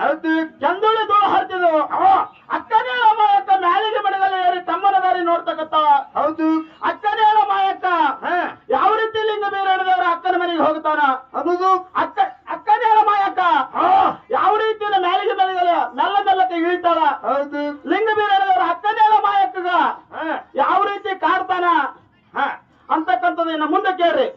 ಹೌದು ಕೆಂದುಳಿ ಧೂಳು ಹರ್ತಿದ್ದು ಅಕ್ಕನೇ ಮಾಯಕ್ಕ ಮ್ಯಾಲಿಗೆ ಮಡಗಲ್ಲ ಏರಿ ತಮ್ಮನ ದಾರಿ ನೋಡ್ತಕ್ಕಂತ ಹೌದು. ಅಕ್ಕನೇ ಮಾಯಕ್ಕ. ಹಾ. ಯಾವ ರೀತಿ ಲಿಂಗ ಬೇರೆ ಹಿಡಿದವ್ರ ಅಕ್ಕನ ಮನೆಗೆ ಹೋಗ್ತಾನ ಹೌದು. ಅಕ್ಕ ಅಕ್ಕನೇ ಮಾಯಕ್ಕ. ಯಾವ ರೀತಿ ಮ್ಯಾಲಿಗೆ ಮಡಗಲ್ಲ ಮೆಲ್ಲ ಮೆಲ್ಲಕ್ಕೆ ಇಳಿತಾಳ? ಹೌದು. ಲಿಂಗ ಬೇರೆ ಹಿಡಿದವ್ರ ಅಕ್ಕನೇ ಮಾಯಕ್ಕಗ. ಹಾ. ಯಾವ ರೀತಿ ಕಾಡ್ತಾನ? ಹಾ. ಅಂತಕ್ಕಂಥದ್ದು ಇನ್ನು ಮುಂದೆ ಕೇಳ್ರಿ